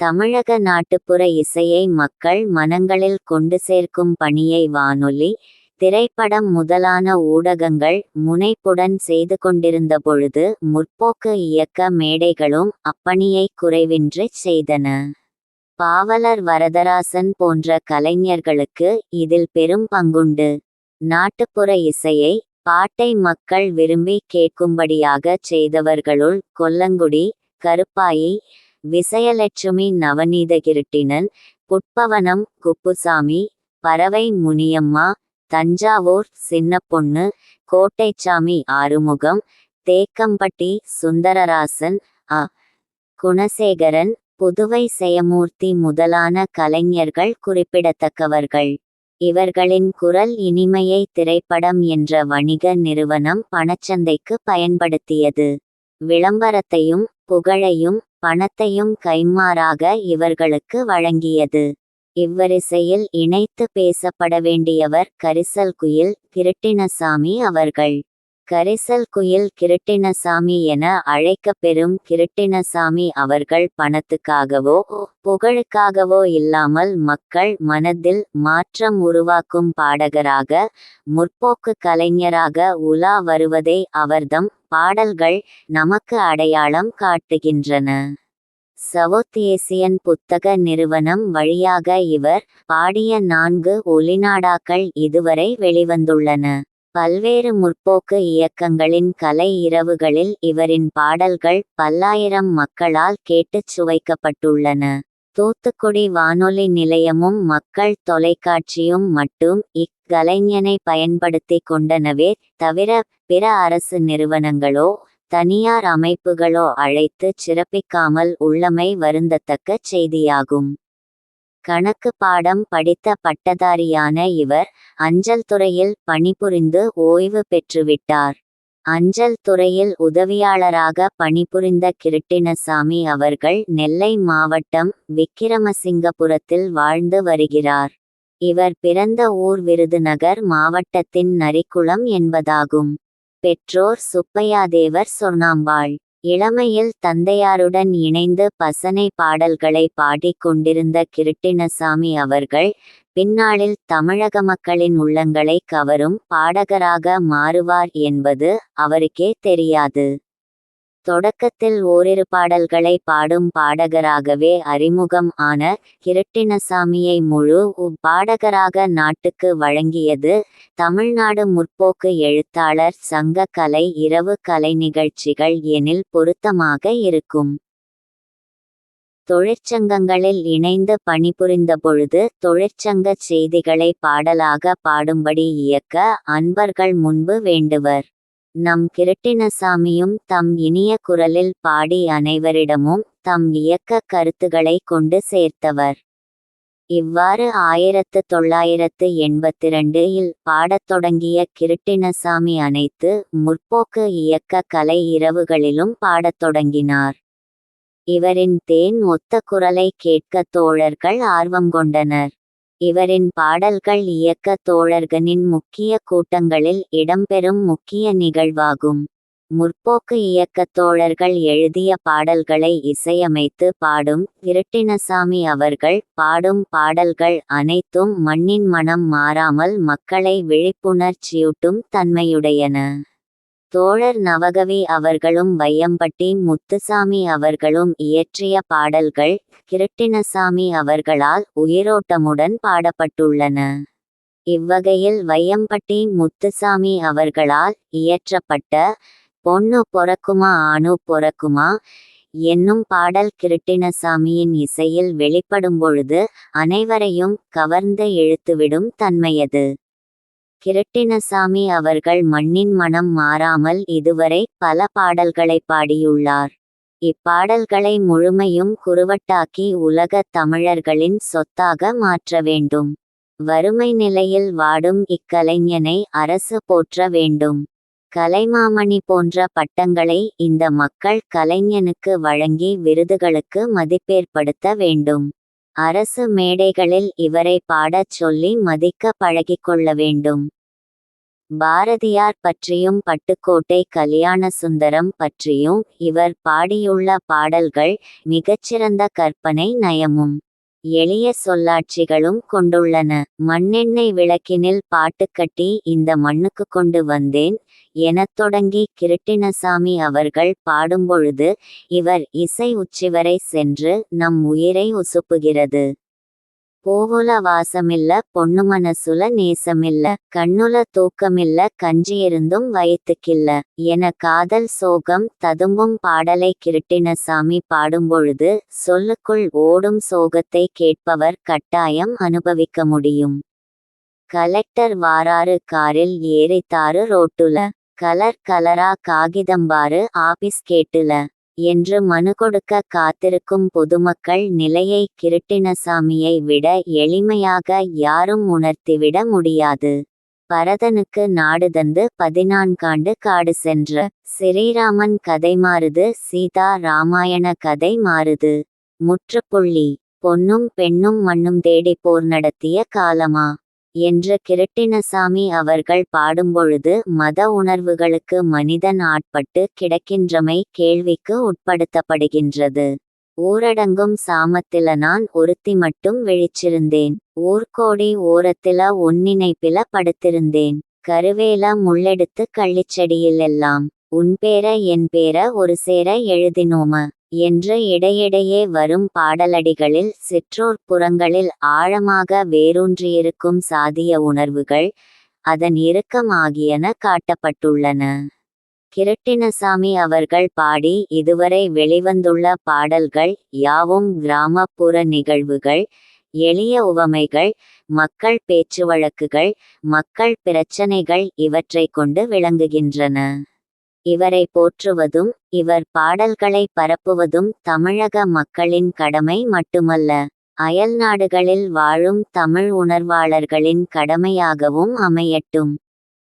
தமிழக நாட்டுப்புற இசையை மக்கள் மனங்களில் கொண்டு சேர்க்கும் பணியை வானொலி திரைப்படம் முதலான ஊடகங்கள் முனைப்புடன் செய்து கொண்டிருந்த பொழுது முற்போக்கு இயக்க மேடைகளும் அப்பணியை குறைவின்றிச் செய்தன. பாவலர் வரதராசன் போன்ற கலைஞர்களுக்கு இதில் பெரும் பங்குண்டு. நாட்டுப்புற இசையை பாட்டை மக்கள் விரும்பி கேட்கும்படியாக செய்தவர்களுள் கொல்லங்குடி கருப்பாயி விசயலட்சுமி நவநீதகிருட்டினன் புட்பவனம் குப்புசாமி பறவை முனியம்மா தஞ்சாவூர் சின்னப்பொண்ணு கோட்டைச்சாமி ஆறுமுகம் தேக்கம்பட்டி சுந்தரராசன் அ. குணசேகரன் புதுவை செயமூர்த்தி முதலான கலைஞர்கள் குறிப்பிடத்தக்கவர்கள். இவர்களின் குரல் இனிமையை திரைப்படம் என்ற வணிக நிறுவனம் பணச்சந்தைக்கு பயன்படுத்தியது. விளம்பரத்தையும் புகழையும் பணத்தையும் கைமாறாக இவர்களுக்கு வழங்கியது. இவ்வரிசையில் இணைத்து பேசப்பட வேண்டியவர் கரிசல் குயில் கிருட்டிணசாமி அவர்கள். கரிசல் குயில் கிருட்டிணசாமி என அழைக்கப்பெறும் கிருட்டிணசாமி அவர்கள் பணத்துக்காகவோ புகழுக்காகவோ இல்லாமல் மக்கள் மனதில் மாற்றம் உருவாக்கும் பாடகராக முற்போக்கு கலைஞராக உலா வருவதை அவர்தம் பாடல்கள் நமக்கு அடையாளம் காட்டுகின்றன. சவுத் ஏசியன் புத்தக நிறுவனம் வழியாக இவர் பாடிய நான்கு ஒலிநாடாக்கள் இதுவரை வெளிவந்துள்ளன. பல்வேறு முற்போக்கு இயக்கங்களின் கலை இரவுகளில் இவரின் பாடல்கள் பல்லாயிரம் மக்களால் கேட்டுச் சுவைக்கப்பட்டுள்ளன. தூத்துக்குடி வானொலி நிலையமும் மக்கள் தொலைக்காட்சியும் மட்டும் இக்கலைஞனை பயன்படுத்தி கொண்டனவே தவிர பிற அரசு நிறுவனங்களோ தனியார் அமைப்புகளோ அழைத்து சிறப்பிக்காமல் உள்ளமை வருந்தத்தக்க செய்தியாகும். கணக்கு பாடம் படித்த பட்டதாரியான இவர் அஞ்சல் துறையில் பணிபுரிந்து ஓய்வு பெற்றுவிட்டார். அஞ்சல் துறையில் உதவியாளராக பணிபுரிந்த கிருட்டிணசாமி அவர்கள் நெல்லை மாவட்டம் விக்கிரமசிங்கபுரத்தில் வாழ்ந்து வருகிறார். இவர் பிறந்த ஊர் விருதுநகர் மாவட்டத்தின் நரிக்குளம் என்பதாகும். பெற்றோர் சுப்பையாதேவர் சொர்ணாம்பாள். இளமையில் தந்தையாருடன் இணைந்து பசனை பாடல்களை பாடிக் கொண்டிருந்த கிருட்டிணசாமி அவர்கள் பின்னாளில் தமிழக மக்களின் உள்ளங்களை கவரும் பாடகராக மாறுவார் என்பது அவருக்கே தெரியாது. தொடக்கத்தில் ஓரிரு பாடல்களை பாடும் பாடகராகவே அறிமுகம் ஆன கிருட்டிணசாமியை முழு பாடகராக நாட்டுக்கு வழங்கியது தமிழ்நாடு முற்போக்கு எழுத்தாளர் சங்க கலை இரவு கலை நிகழ்ச்சிகள் எனில் பொருத்தமாக இருக்கும். தொழிற்சங்கங்களில் இணைந்து பணிபுரிந்த பொழுது தொழிற்சங்க செய்திகளை பாடலாக பாடும்படி இயக்க அன்பர்கள் முன்பு வேண்டுவர். நம் கிருட்டிணசாமியும் தம் இனிய குரலில் பாடி அனைவரிடமும் தம் இயக்க கருத்துக்களை கொண்டு சேர்த்தவர். இவ்வாறு ஆயிரத்து தொள்ளாயிரத்து எண்பத்திரண்டு இல் பாடத் தொடங்கிய கிருட்டிணசாமி அனைத்து முற்போக்கு இயக்க கலை இரவுகளிலும் பாடத் தொடங்கினார். இவரின் தேன் ஒத்த குரலை கேட்க தோழர்கள் ஆர்வம் கொண்டனர். இவரின் பாடல்கள் இயக்க தோழர்களின் முக்கிய கூட்டங்களில் இடம்பெறும் முக்கிய நிகழ்வாகும். முற்போக்கு இயக்கத் தோழர்கள் எழுதிய பாடல்களை இசையமைத்து பாடும் கிருட்டிணசாமி அவர்கள் பாடும் பாடல்கள் அனைத்தும் மண்ணின் மனம் மாறாமல் மக்களை விழிப்புணர்ச்சியூட்டும் தன்மையுடையன. தோழர் நவகவி அவர்களும் வையம்பட்டி முத்துசாமி அவர்களும் இயற்றிய பாடல்கள் கிருட்டிணசாமி அவர்களால் உயிரோட்டமுடன் பாடப்பட்டுள்ளன. இவ்வகையில் வையம்பட்டி முத்துசாமி அவர்களால் இயற்றப்பட்ட பொண்ணு பொறக்குமா ஆணு பொறக்குமா என்னும் பாடல் கிருட்டிணசாமியின் இசையில் வெளிப்படும்பொழுது அனைவரையும் கவர்ந்து இழுத்துவிடும் தன்மையது. கிருட்டிணசாமி அவர்கள் மண்ணின் மனம் மாறாமல் இதுவரை பல பாடல்களை பாடியுள்ளார். இப்பாடல்களை முழுமையும் குறுவட்டாக்கி உலக தமிழர்களின் சொத்தாக மாற்ற வேண்டும். வறுமை நிலையில் வாடும் இக்கலைஞனை அரசு போற்ற வேண்டும். கலைமாமணி போன்ற பட்டங்களை இந்த மக்கள் கலைஞனுக்கு வழங்கி விருதுகளுக்கு மதிப்பேற்படுத்த வேண்டும். அரசு மேடைகளில் இவரை பாடச் சொல்லி மதிக்க பழகிக்கொள்ள வேண்டும். பாரதியார் பற்றியும் பட்டுக்கோட்டை கல்யாண சுந்தரம் பற்றியும் இவர் பாடியுள்ள பாடல்கள் மிகச்சிறந்த கற்பனை நயமும். எளிய சொல்லாட்சிகளும் கொண்டுள்ளன. மண்ணெண்ணெய் விளக்கினில் பாட்டுக்கட்டி இந்த மண்ணுக்கு கொண்டு வந்தேன். எனத் தொடங்கி கிருட்டிணசாமி அவர்கள் பாடும்பொழுது இவர் இசை உச்சிவரை சென்று நம் உயிரை உசுப்புகிறது. போவுல வாசமில்ல பொண்ணு மனசுல நேசமில்ல கண்ணுல தூக்கமில்ல கஞ்சியிருந்தும் வயிற்றுக்கில்ல என காதல் சோகம் ததும்பும் பாடலை கிருட்டிணசாமி பாடும்பொழுது சொல்லுக்குள் ஓடும் சோகத்தை கேட்பவர் கட்டாயம் அனுபவிக்க முடியும். கலெக்டர் வாராறு காரில் ஏறித்தாரு ரோட்டுல கலர் கலரா காகிதம்பாரு ஆபீஸ் கேட்டுல. என்று மனு கொடுக்க காத்திருக்கும் பொதுமக்கள் நிலையை கிருட்டிணசாமியை விட எளிமையாக யாரும் உணர்த்திவிட முடியாது. பரதனுக்கு நாடு தந்து பதினான்காண்டு காடு சென்ற ஸ்ரீராமன் கதை மாறுது சீதா ராமாயண கதை மாறுது. முற்றுப்புள்ளி பொன்னும் பெண்ணும் மண்ணும் தேடி போர் நடத்திய காலமா? என்று கிருட்டிணசாமி அவர்கள் பாடும்பொழுது மத உணர்வுகளுக்கு மனிதன் ஆட்பட்டு கிடக்கின்றமை கேள்விக்கு உட்படுத்தப்படுகின்றது. ஊரடங்கும் சாமத்தில நான் ஒருத்தி மட்டும் விழிச்சிருந்தேன். ஊர்கோடி ஓரத்தில ஒன்னினைப்பில படுத்திருந்தேன். கருவேல முள்ளெடுத்து கள்ளிச்செடியில் எல்லாம் உன் பேர என் பேர ஒரு சேர எழுதினோம? என்று இடையிடையே வரும் பாடலடிகளில் சிற்றோர் புறங்களில் ஆழமாக வேரூன்றியிருக்கும் சாதிய உணர்வுகள் அதன் இறுக்கம் ஆகியன காட்டப்பட்டுள்ளன. கிருட்டிணசாமி அவர்கள் பாடி இதுவரை வெளிவந்துள்ள பாடல்கள் யாவும் கிராமப்புற நிகழ்வுகள் எளிய உவமைகள் மக்கள் பேச்சு வழக்குகள் மக்கள் பிரச்சனைகள் இவற்றை கொண்டு விளங்குகின்றன. இவரை போற்றுவதும் இவர் பாடல்களை பரப்புவதும் தமிழக மக்களின் கடமை மட்டுமல்ல அயல் நாடுகளில் வாழும் தமிழ் உணர்வாளர்களின் கடமையாகவும் அமையட்டும்.